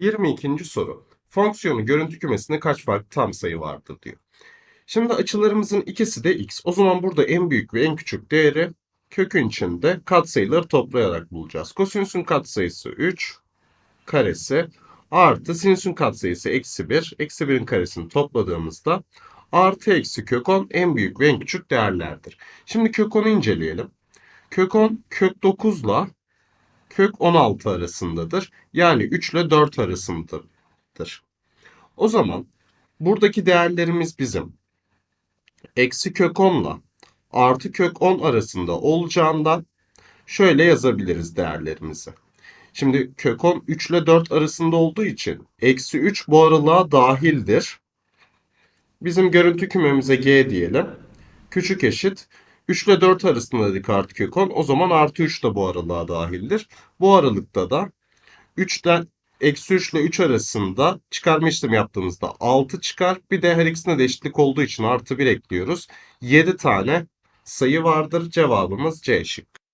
22. soru. Fonksiyonun görüntü kümesinde kaç farklı tam sayı vardır diyor. Şimdi açılarımızın ikisi de x. O zaman burada en büyük ve en küçük değeri kökün içinde katsayıları toplayarak bulacağız. Kosinüsün katsayısı 3 karesi artı sinüsün katsayısı eksi 1. Eksi 1'in karesini topladığımızda artı eksi kök 10 en büyük ve en küçük değerlerdir. Şimdi kök 10'u inceleyelim. Kök 10 kök 9 ile kök 16 arasındadır. Yani 3 ile 4 arasındadır. O zaman buradaki değerlerimiz bizim eksi kök 10 ile artı kök 10 arasında olacağından şöyle yazabiliriz değerlerimizi. Şimdi kök 10 3 ile 4 arasında olduğu için eksi 3 bu aralığa dahildir. Bizim görüntü kümemize G diyelim. Küçük eşit 3 ile 4 arasında dedik artı kök 10. O zaman artı 3 de bu aralığa dahildir. Bu aralıkta da 3'ten eksi 3 ile 3 arasında çıkarma işlemi yaptığımızda 6 çıkar. Bir de her ikisine de eşitlik olduğu için artı 1 ekliyoruz. 7 tane sayı vardır. Cevabımız C şıkkı.